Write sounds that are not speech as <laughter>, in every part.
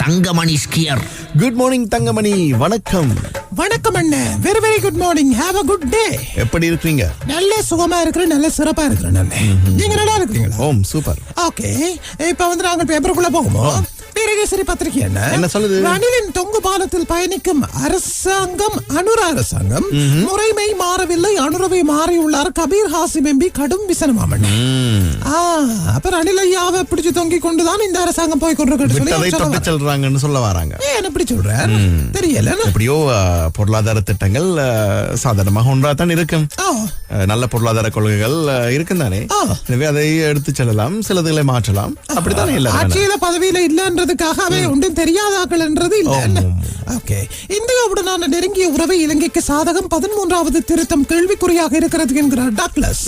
Thangamani skier. Good morning Thangamani. வணக்கம். வணக்கம் அண்ணன் very very good morning have a good day எப்படி இருக்கீங்க நல்ல சுகமா இருக்கிறேன் நல்ல சிறப்பா இருக்கிறேன் நீங்க நல்லா இருக்கிறீங்களா? ஓம் சூப்பர். ஓகே இப்ப வந்து நாங்கள் பேப்பருக்குள்ள போகுமோ வீரகேசரி பத்திரிகை என்ன? என்ன சொல்லுது? ரணிலின் தொங்கு பாலத்தில் பயணிக்கும் அரசாங்கம் அனுர அரசாங்கம் முறைமை மாறவில்லை அனுரவை மாறியுள்ளார் கபீர் ஹாசிம் எம்பி கடும் விசனமாமன். அப்ப ரணில் ஐயாவை பிடிச்சு தொங்கிக் கொண்டுதான் இந்த அரசாங்கம் போய் கொண்டிருக்கிறது. செல்றாங்கன்னு சொல்ல வராங்க. ஏன் எப்படி சொல்றேன் தெரியல எப்படியோ பொருளாதார திட்டங்கள் சாதாரணமாக ஒன்றா தான் இருக்கும். நல்ல பொருளாதார கொள்கைகள் இருக்கும் தானே. எனவே அதை எடுத்து செல்லலாம் சிலதுகளை மாற்றலாம். அப்படித்தானே இல்ல ஆட்சியில பதவியில அவை ஒன்றும் தெரியாதாக்கள்ன்றது இல்ல. ஓகே. இந்தியாவுடனான நெருங்கிய உறவை இலங்கைக்கு சாதகம் பதிமூன்றாவது திருத்தம் கேள்விக்குறியாக இருக்கிறது என்கிறார் டாக்லஸ்.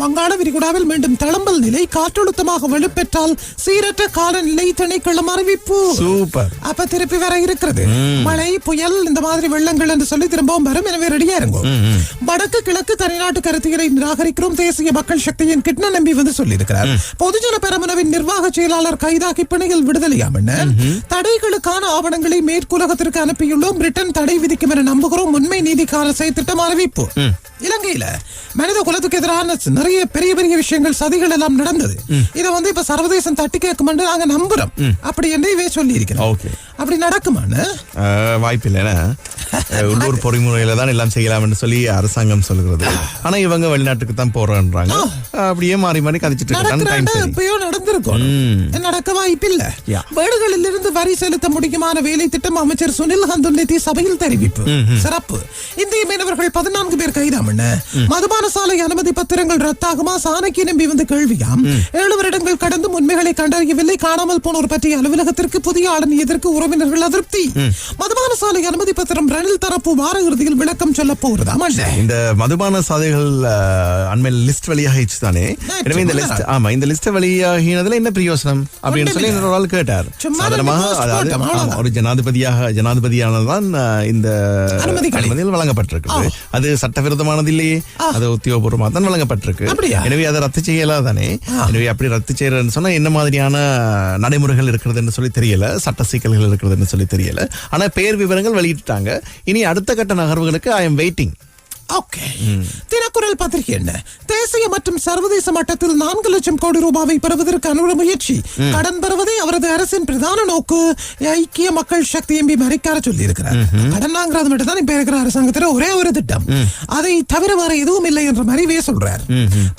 வங்காள விரிகுடாவில் மீண்டும் தளம்பல் நிலை. காற்றழுத்தமாக வலுப்பெற்றால் சீரற்ற காலநிலை திணைக்களம் அறிவிப்பு. சூப்பர். அப்ப திருப்பி வர இருக்கிறது. மழை புயல் இந்த மாதிரி வெள்ளங்கள் என்று சொல்லி திரும்பவும் வரும். எனவே ரெடியா இருங்க. வடக்கு கிழக்கு தனிநாட்டு கருத்தியலை நிராகரிக்கிறோம். தேசிய மக்கள் சக்தியின் கிட்ன நம்பி வந்து சொல்லியிருக்கிறார். பொதுஜன பெரமுனவின் நிர்வாக செயலாளர் கைதாகி பிணையில் விடுதலையாம் தடைகளுக்கான ஆவணங்களை மேற்குலகத்திற்கு அனுப்பியுள்ளோம். பிரிட்டன் தடை விதிக்கும் என நம்புகிறோம். உண்மை நீதிக்கான செயற்திட்டம் அறிவிப்பு. இலங்கையில மனித குலத்துக்கு எதிரான நிறைய பெரிய பெரிய விஷயங்கள் சதிகள் எல்லாம் நடந்தது. இதை வந்து இப்ப சர்வதேசம் தட்டி கேட்கும் நாங்க நம்புறோம். அப்படி என்று இவே சொல்லி இருக்கிறோம் அப்படி நடக்குமான்னு வாய்ப்பு இல்லைன்னா <laughs> உள்ளூர் பொறிமுறையில தான் எல்லாம் செய்யலாம் என்று சொல்லி அரசாங்கம் சொல்கிறது. ஆனா இவங்க வெளிநாட்டுக்கு தான் போறேன்றாங்க. அப்படியே மாறி மாறி கதைச்சிட்டு இருக்காங்க. நடந்திருக்கும். நடக்க வாய்ப்பில்ல. வீடுகளில் இருந்து வரி செலுத்த முடியுமான வேலை திட்டம் அமைச்சர் சுனில் ஹந்துல்நிதி சபையில் தெரிவிப்பு. சிறப்பு. இந்திய மீனவர்கள் பதினான்கு பேர் கைதாமண்ண மதுபான சாலை அனுமதி பத்திரங்கள் ரத்தாகுமா? சாணக்கிய நம்பி வந்து கேள்வியாம். ஏழு வருடங்கள் கடந்தும் உண்மைகளை கண்டறியவில்லை. காணாமல் போனோர் பற்றிய அலுவலகத்திற்கு புதிய ஆளுநர் எதற்கு உறவினர்கள் அதிருப்தி. மதுபான சாலை அனுமதி பத்திரம் ரணில் தரப்பு வார இறுதியில் விளக்கம் சொல்ல போகிறதாம் இந்த மதுபான சாதைகள் அஹ், அண்மையில் லிஸ்ட் வெளியாகிச்சு தானே? எனவே இந்த லிஸ்ட் ஆமா இந்த லிஸ்ட் வெளியாகினதுல என்ன பிரயோசனம்? அப்படின்னு சொல்லி இன்னொரு ஆள் கேட்டார். சாதாரணமாக அதாவது. ஒரு ஜனாதிபதியாக ஜனாதிபதியானதுதான் அஹ், இந்த அனுமதிகள். வழங்கப்பட்டிருக்கு அது சட்டவிரோதமானது இல்லையே. அது உத்தியோகபூர்வமாக தான் வழங்கப்பட்டிருக்கு? எனவே அதை ரத்து செய்யலாம் தானே எனவே அப்படி ரத்து செய்யறதுன்னு சொன்னா என்ன மாதிரியான நடைமுறைகள் இருக்கிறதுன்னு சொல்லி தெரியல. சட்ட சிக்கல்கள் இருக்கிறதுன்னு சொல்லி தெரியல. ஆனால் பெயர் விவரங்கள் வெளியிட்டாங்க. இனி அடுத்த கட்ட நகர்வுகளுக்கு I am waiting okay Thinakkural பத்திரிகை என்ன? தேசிய மற்றும் சர்வதேச மட்டத்தில் நான்கு லட்சம் கோடி ரூபாவை பெறுவதற்கான முயற்சி. கடன் பெறுவதே அவரது அரசின் பிரதான நோக்கு. ஐக்கிய மக்கள் சக்தி எம்பி மறைக்கார சொல்லி இருக்கிறார் கடன் வாங்குறது மட்டும் தான் இப்ப இருக்கிற அரசாங்கத்துல ஒரே ஒரு திட்டம். அதை தவிர வேற எதுவும் இல்லை என்ற மாதிரிவே சொல்றார்.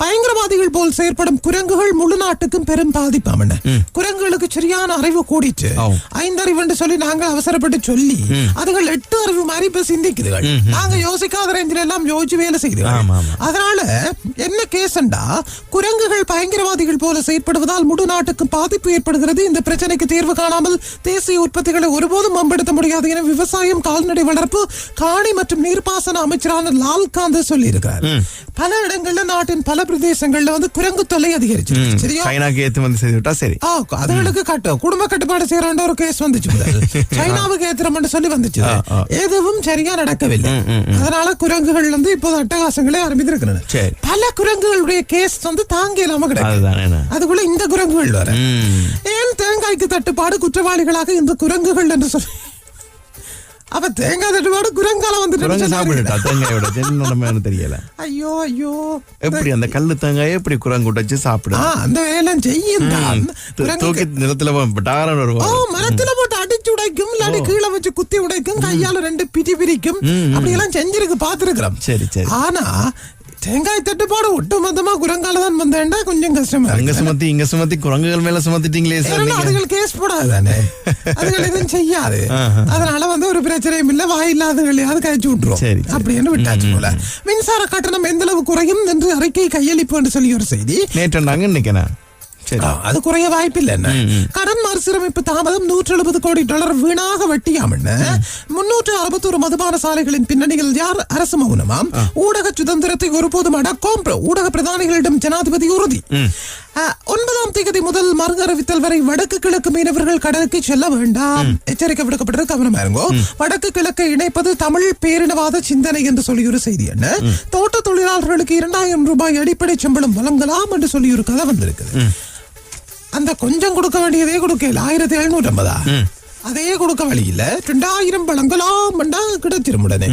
பயங்கரவாதிகள் போல் செயற்படும் குரங்குகள் முழு நாட்டுக்கும் பெரும் பாதிப்பாம் குரங்குகளுக்கு சரியான அறிவு கூடிட்டு. ஐந்தறிவு என்று சொல்லி நாங்க அவசரப்பட்டு சொல்லி அதுகள் எட்டு அறிவு மாதிரி இப்ப சிந்திக்குதுகள். நாங்க யோசிக்காத ரேஞ்சில எல்லாம் யோசிச்சு வேலை ஆமா. அதனால என்ன கேஸ்ண்டா குரங்குகள் பயங்கரவாதிகள் போல செயற்படுவதால் முழு நாட்டுக்கும் பாதிப்பு ஏற்படுகிறது. இந்த பிரச்சனைக்கு தீர்வு காணாமல் தேசிய உற்பத்திகளை ஒருபோதும் மேம்படுத்த முடியாது என விவசாயம் கால்நடை வளர்ப்பு காணி மற்றும் நீர்ப்பாசன அமைச்சரான லால்காந்த் சொல்லி இருக்கிறார் பல இடங்கள்ல நாட்டின் பல பிரதேசங்கள்ல வந்து குரங்கு தொல்லை அதிகரிச்சு சரியா? அதுகளுக்கு கட்டு குடும்ப கட்டுப்பாடு செய்யறாண்ட ஒரு கேஸ் வந்துச்சு. <laughs> சைனாவுக்கு ஏத்திரம்னு சொல்லி வந்துச்சு. எதுவும் சரியா நடக்கவில்லை. அதனால குரங்குகள் வந்து இப்போது அட்டகாசங்களே ஆரம்பித்திருக்கின்றன சரி. பல குரங்குகளுடைய கேஸ் வந்து தாங்க இல்லாம என்ன? அதுக்குள்ள இந்த குரங்குகள் வர ஏன் தேங்காய்க்கு தட்டுப்பாடு குற்றவாளிகளாக இந்த குரங்குகள் என்று சொல்லி அப்ப தேங்காய் தட்டுப்பாடு குரங்கால குரங்கு வந்துட்டு தெரியல. ஐயோ ஐயோ. எப்படி அந்த கல்லு தேங்காயை எப்படி குரங்கு உடைச்சு சாப்பிடு ஆ, அந்த வேலை செய்யும் தூக்கி நிலத்துல டாரன் ஓ வருவாங்க. மரத்துல போட்டு அடிச்சு உடைக்கும் இல்லாட்டி கீழே வச்சு குத்தி உடைக்கும் கையால ரெண்டு பிடி பிரிக்கும். அப்படி எல்லாம் செஞ்சிருக்கு பாத்துருக்கிறோம் சரி, சரி. ஆனா தேங்காய் தட்டுப்பாடு ஒட்டுமொத்தமா குரங்கால தான் வந்தேன்டா கொஞ்சம் கஷ்டமா அங்க சுமத்தி இங்க சுமத்தி குரங்குகள் மேல சுமத்திட்டீங்களே சார் அதுகள் கேஸ் போடாதானே? அதுகள் எதுவும் செய்யாது. அதனால வந்து ஒரு பிரச்சனையும் இல்ல வாய் இல்லாதவங்களையாவது கழிச்சு விட்டுரும் சரி. அப்படின்னு விட்டாச்சு போல. மின்சார கட்டணம் எந்த அளவு குறையும் என்று அறிக்கை கையளிப்பு என்று சொல்லி ஒரு செய்தி. நேற்று நாங்க இன்னைக்கு அது குறைய வாய்ப்பில்லை என்ன கடன் மறுசீரமைப்பு தாமதம் நூற்று எழுபது கோடி டாலர் வீணாக வட்டியாம் என்ன முன்னூற்று அறுபத்தொரு மதுபான சாலைகளின் பின்னணியில் யார் அரசு மௌனமாம் ஊடக சுதந்திரத்தை ஒருபோதும் அடக்கும் ஊடக பிரதானிகளிடம் ஜனாதிபதி உறுதி ஒன்பதாம் தேதி முதல் மறு அறிவித்தல் வரை வடக்கு கிழக்கு மீனவர்கள் கடலுக்கு செல்ல வேண்டாம் எச்சரிக்கை விடுக்கப்பட்டது கவனமா இருங்கோ வடக்கு கிழக்கை இணைப்பது தமிழ் பேரினவாத சிந்தனை என்று சொல்லி ஒரு செய்தி என்ன தோட்ட தொழிலாளர்களுக்கு இரண்டாயிரம் ரூபாய் அடிப்படை சம்பளம் வழங்கலாம் என்று சொல்லி ஒரு கதை வந்திருக்குது அந்த கொஞ்சம் கொடுக்க வேண்டியதே கொடுக்கல. ஆயிரத்தி எழுநூற்றி ஐம்பதா அதே கொடுக்க வழியில ரெண்டாயிரம் வழங்கலாம் கிடைச்சிரும் உடனே.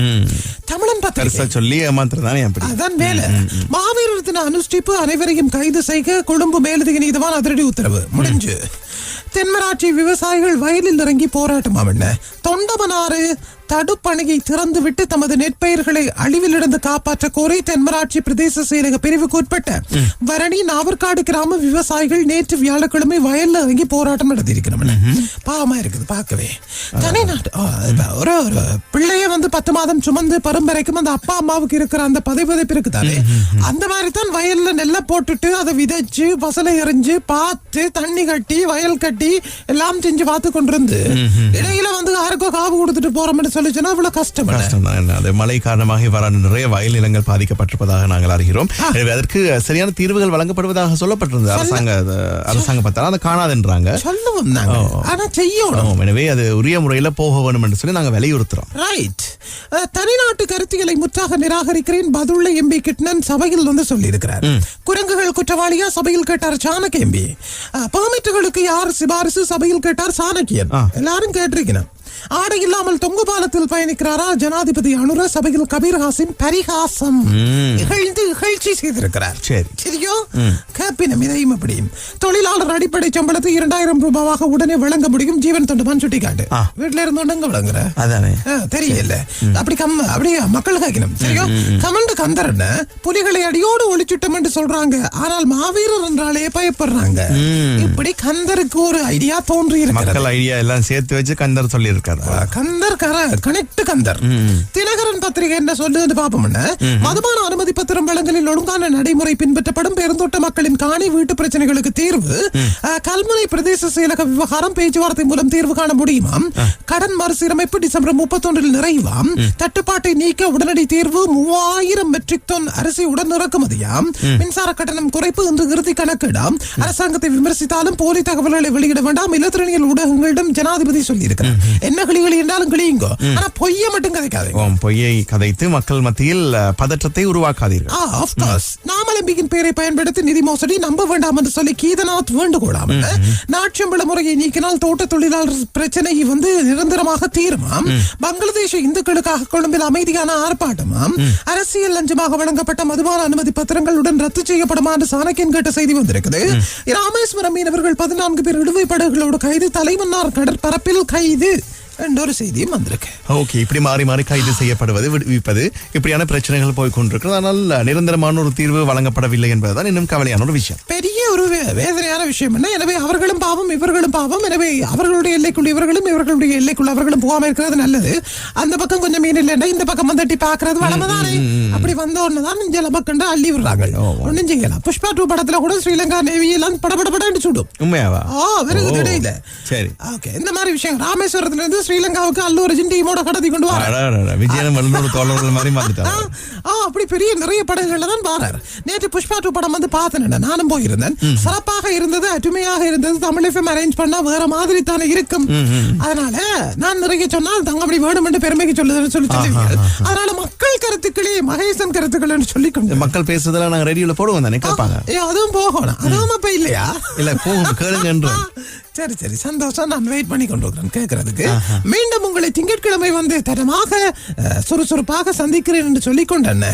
தமிழன் பத்திரிகை. சொல்லி ஏமாத்துறதானே அதான் வேலை மாவீரர் தின அனுஷ்டிப்பு அனைவரையும் கைது செய்க கொழும்பு மேலதிக நீதிவான் அதிரடி உத்தரவு. முடிஞ்சு. தென்மராட்சி விவசாயிகள் வயலில் இறங்கி போராட்டமாம் என்ன? தொண்டமனாறு தடுப்பணையை திறந்துவிட்டு தமது நெற்பயிர்களை அழிவிலிருந்து காப்பாற்ற கோரி தென்மராட்சி பிரதேச செயலக பிரிவுக்கு உட்பட்ட வரணி நாவற்காடு கிராம விவசாயிகள் நேற்று வியாழக்கிழமை வயல்ல இறங்கி போராட்டம் நடத்தியிருக்கிறோம் பாவமா இருக்குது பார்க்கவே. இப்ப ஒரு ஒரு பிள்ளைய வந்து பத்து மாதம் சுமந்து பரம்பரைக்கும் அந்த அப்பா அம்மாவுக்கு இருக்கிற அந்த பதைப்பதைப்பு இருக்குதானே அந்த மாதிரி தான் வயல்ல நெல்லை போட்டுட்டு அதை விதைச்சு பசலை எறிஞ்சு பார்த்து தண்ணி கட்டி வயல் கட்டி எல்லாம் செஞ்சு பார்த்து கொண்டிருந்து இடையில வந்து யாருக்கோ காவு கொடுத்துட்டு போறோம்னு சொல்லிச்சுன்னா அவ்வளவு கஷ்டம்? கஷ்டம் தான் அது மழை காரணமாக இவ்வாறான நிறைய வயல் நிலங்கள் பாதிக்கப்பட்டிருப்பதாக நாங்கள் அறிகிறோம். எனவே அதற்கு சரியான தீர்வுகள் வழங்கப்படுவதாக சொல்லப்பட்டிருந்தது. அரசாங்க அது- அரசாங்க பத்தாலும் அதை காணாதுன்றாங்க. சொல்லுவோம் ஆனா செய்யணும். எனவே அது உரிய முறையில போக வேணும் என்று சொல்லி நாங்க வலியுறுத்துறோம். ரைட் தனிநாட்டு கருத்தியலை முற்றாக நிராகரிக்கிறேன். பதுள்ள எம்பி கிட்னன் சபையில் வந்து சொல்லியிருக்கிறார். குரங்குகள் குற்றவாளியா? சபையில் கேட்டார் சாணக்கிய எம்பி பெர்மிட்டுகளுக்கு யார் சிபாரிசு? சபையில் கேட்டார் சாணக்கியன் எல்லாரும் கேட்டிருக்கணும். ஆடை இல்லாமல் தொங்கு பாலத்தில் பயணிக்கிறாரா ஜனாதிபதி அனுர சபையில் கபீர் ஹாசிம் பரிகாசம். இகழ்ந்து இகழ்ச்சி செய்திருக்கிறார். சரி. சரியோ? கேப்பினம் இதையும் அப்படியும். தொழிலாளர் அடிப்படை சம்பளத்தை இரண்டாயிரம் ரூபாவாக உடனே வழங்க முடியும். ஜீவன் தொண்டுமான் சுட்டிக்காட்டு. வீட்டுல இருந்து உடங்க வழங்குற தெரியல. அப்படி கம் அப்படியே மக்கள் கேட்கணும். சரியோ? கமண்டு கந்தரன புலிகளை அடியோடு ஒழிச்சுட்டோம் என்று சொல்றாங்க. ஆனால் மாவீரர் என்றாலே பயப்படுறாங்க. இப்படி கந்தருக்கு ஒரு ஐடியா தோன்றி மக்கள் ஐடியா எல்லாம் சேர்த்து வச்சு கந்தர் சொல்லி இருக்காரு கந்தர் கர கனெக்ட் கந்தர். தினகரன் பத்திரிகை என்ன சொல்லுது பாப்போம் மதுபான அனுமதி பத்திரம் வழங்கலில் ஒழுங்கான நடைமுறை பின்பற்றப்படும் பெருந்தோட்ட மக்களின் காணி வீட்டு பிரச்சனைகளுக்கு தீர்வு. கல்முனை பிரதேச செயலக விவகாரம் பேச்சுவார்த்தை மூலம் தீர்வு காண முடியுமாம் கடன் மறுசீரமைப்பு டிசம்பர் முப்பத்தொன்றில் நிறைவாம் தட்டுப்பாட்டை நீக்க உடனடி தீர்வு மூவாயிரம் மெட்ரிக் டன் அரிசி உடன் இறக்குமதியாம் மின்சார கட்டணம் குறைப்பு இன்று இறுதி கணக்கிடாம் அரசாங்கத்தை விமர்சித்தாலும் போலி தகவல்களை வெளியிட வேண்டாம். இலத்திரனியல் ஊடகங்களிடம் ஜனாதிபதி சொல்லியிருக்கிறார். என்ன கிளிகளி என்றாலும் கிளியுங்கோ. ஆனா பொய்ய மட்டும் கதைக்காதீங்க. பொய்யை கதைத்து மக்கள் மத்தியில் பதற்றத்தை உருவாக்காதீர்கள். நாமலம்பியின் பெயரை பயன்படுத்தி நிதி மோசடி நம்ப வேண்டாம் என்று சொல்லி கீதநாத் வேண்டுகோளாம். நாட்சம்பள முறையை நீக்கினால் தோட்ட தொழிலாளர் பிரச்சனை வந்து நிரந்தரமாக தீருமாம். பங்களாதேஷ இந்துக்களுக்காக கொழும்பில் அமைதியான ஆர்ப்பாட்டமாம். அரசியல் லஞ்சமாக வழங்கப்பட்ட மதுபான அனுமதி பத்திரங்களுடன் ரத்து செய்யப்படுமா என்று சாணக்கியன் கேட்ட செய்தி வந்திருக்குது. ராமேஸ்வரம் மீனவர்கள் பதினான்கு பேர் இடுவை படகுகளோடு கைது. தலைமன்னார் கடற்பரப்பில் கைது. என்ற ஒரு செய்தியும் வந்திருக்கு. ஓகே இப்படி மாறி மாறி கைது செய்யப்படுவது விடுவிப்பது இப்படியான பிரச்சனைகள் போய் கொண்டிருக்கிறது ஆனால் நிரந்தரமான ஒரு தீர்வு வழங்கப்படவில்லை என்பதுதான் இன்னும் கவலையான ஒரு விஷயம். பெரிய ஒரு வேதனையான விஷயம் என்ன? எனவே அவர்களும் பாவம் இவர்களும் பாவம். எனவே அவர்களுடைய எல்லைக்குள் இவர்களும் இவர்களுடைய எல்லைக்குள் அவர்களும் போகாம இருக்கிறது நல்லது. அந்த பக்கம் கொஞ்சம் மீன் இல்லைன்னா இந்த பக்கம் வந்துட்டி பாக்குறது வளமதானே அப்படி வந்த உடனே தான் இங்க மக்கண்டு அள்ளி விடுறாங்க ஒண்ணும் செய்யலாம் புஷ்பா டூ படத்துல கூட ஸ்ரீலங்கா நேவி எல்லாம் படபடபடன்னு சுடும். உண்மையாவா? ஆ வெறும் இடையில. சரி. ஓகே இந்த மாதிரி விஷயம் ராமேஸ்வரத்துல இருந்து ஸ்ரீலங்காவுக்கு அல்லூர் டீமோட கடத்தி கொண்டு வர விஜயனும் வல்லூர் தோழர்கள் மாதிரி மாத்திட்டாங்க. ஆ அப்படி பெரிய நிறைய படங்கள்ல தான் பாரார் நேற்று புஷ்பா டூ படம் வந்து பார்த்தேன் நானும் போயிருந்தேன். சிறப்பாக இருந்தது அருமையாக இருந்தது. தமிழ் எஃப்எம் அரேஞ்ச் பண்ணா வேற மாதிரி தானே இருக்கும். அதனால நான் நிறைய சொன்னால் தங்க அப்படி வேணும் என்று பெருமைக்கு சொல்லுதுன்னு சொல்லி சொல்லுவீங்க அதனால மக்கள் கருத்துக்களே மகேசன் கருத்துக்கள் சொல்லி கொண்டு மக்கள் பேசுறதுல நாங்க ரேடியோல போடுவோம் தானே கேட்பாங்க. அதுவும் போகணும். அப்ப இல்லையா? இல்ல போகும் கேளுங்கன்றோம் சரி சரி. சந்தோஷம். நான் வெயிட் பண்ணி கொண்டிருக்கிறேன் கேட்கறதுக்கு மீண்டும் உங்களை திங்கட்கிழமை வந்து தரமாக சுறுசுறுப்பாக சந்திக்கிறேன் என்று சொல்லிக் கொண்டேன்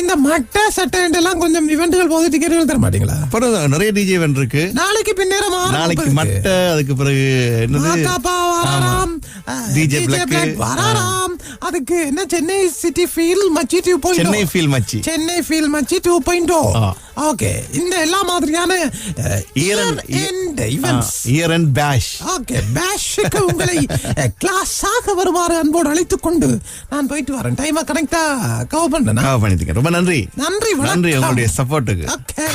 இந்த மட்டை சட்டை எல்லாம் கொஞ்சம் இவெண்ட்டுகள் போது டிக்கெட்டுகள் தர மாட்டீங்களா? அப்புறம் நிறைய டிஜே இருக்கு. நாளைக்கு பின்னேரம் நாளைக்கு மட்டை அதுக்கு பிறகு என்னது? Black. Black வராராம். அதுக்கு என்ன சென்னை சிட்டி ஃபீல் மச்சி டூ சென்னை ஃபீல் மச்சி. சென்னை ஃபீல் மச்சி டூ பாயிண்ட். ஓகே இந்த எல்லா மாதிரியான year end events year and bash okay பேஷுக்கு உங்களை கிளாஸாக வருமாறு அன்போடு அழைத்துக் கொண்டு நான் போயிட்டு வரேன். டைமா கரெக்டா கவர் பண்ணேன்? பண்ணிட்டீங்க. ரொம்ப நன்றி. நன்றி நன்றி உங்களுடைய சப்போர்ட்டுக்கு ஓகே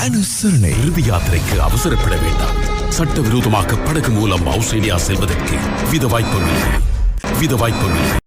அனுசரணை. இறுதி யாத்திரைக்கு அவசரப்பட வேண்டாம். சட்டவிரோதமாக படகு மூலம் ஆஸ்திரேலியா செல்வதற்கு வித வாய்ப்புகள் வித வாய்ப்புகள்